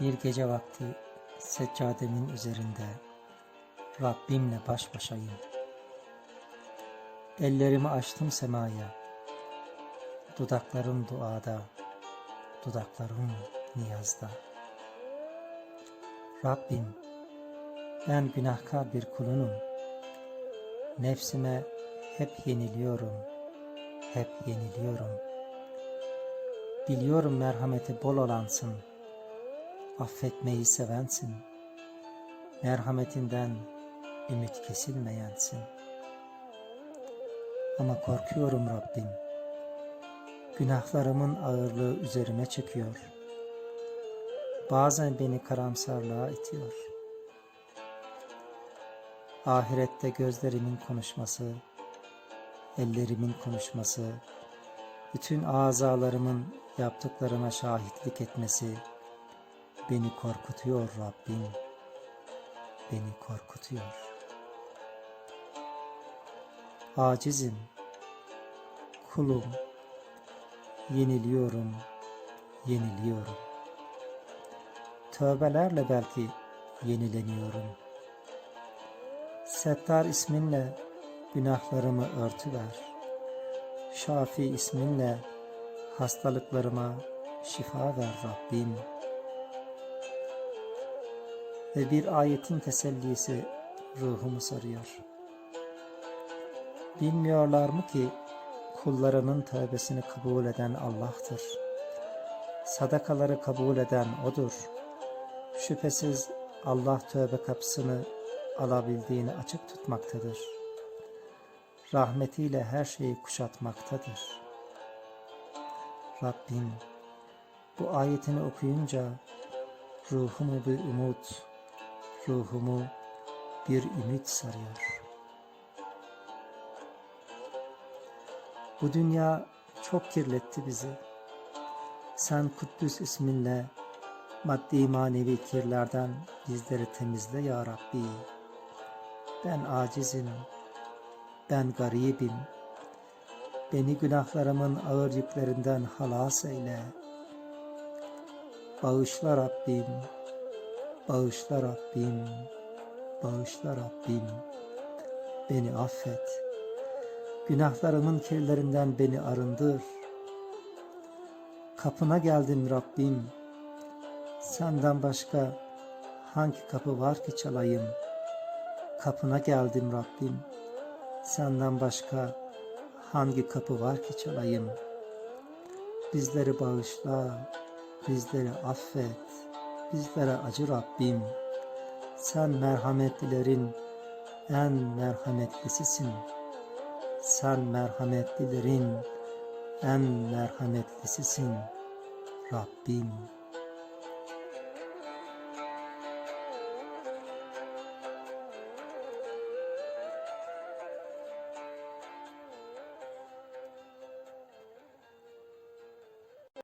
Bir gece vakti seccademin üzerinde Rabbimle baş başayım. Ellerimi açtım semaya. Dudaklarım duada, dudaklarım niyazda. Rabbim, ben günahkar bir kulunum. Nefsime hep yeniliyorum, hep yeniliyorum. Biliyorum merhameti bol olansın, affetmeyi sevensin. Merhametinden ümit kesilmeyensin. Ama korkuyorum Rabbim. Günahlarımın ağırlığı üzerime çöküyor. Bazen beni karamsarlığa itiyor. Ahirette gözlerimin konuşması, ellerimin konuşması, bütün azalarımın yaptıklarıma şahitlik etmesi beni korkutuyor Rabbim. Beni korkutuyor. Acizim, kulum, yeniliyorum, yeniliyorum. Tövbelerle belki yenileniyorum. Settar isminle günahlarımı örtüver. Şafi isminle hastalıklarıma şifa ver Rabbim. Ve bir ayetin tesellisi ruhumu sarıyor. Bilmiyorlar mı ki kullarının tövbesini kabul eden Allah'tır. Sadakaları kabul eden O'dur. Şüphesiz Allah tövbe kapısını alabildiğini açık tutmaktadır. Rahmetiyle her şeyi kuşatmaktadır. Rabbim bu ayetini okuyunca ruhumu bir umut, ruhumu bir ümit sarıyor. Bu dünya çok kirletti bizi. Sen Kuddüs isminle maddi manevi kirlerden bizleri temizle ya Rabbi. Ben acizim, ben garibim. Beni günahlarımın ağır yüklerinden halas eyle. Bağışla Rabbim, bağışla Rabbim, bağışla Rabbim. Beni affet. Günahlarımın kirlerinden beni arındır. Kapına geldim Rabbim. Senden başka hangi kapı var ki çalayım? Kapına geldim Rabbim. Senden başka hangi kapı var ki çalayım? Bizleri bağışla, bizleri affet, bizlere acı Rabbim. Sen merhametlilerin en merhametlisisin. Sen merhametlilerin en merhametlisisin Rabbim.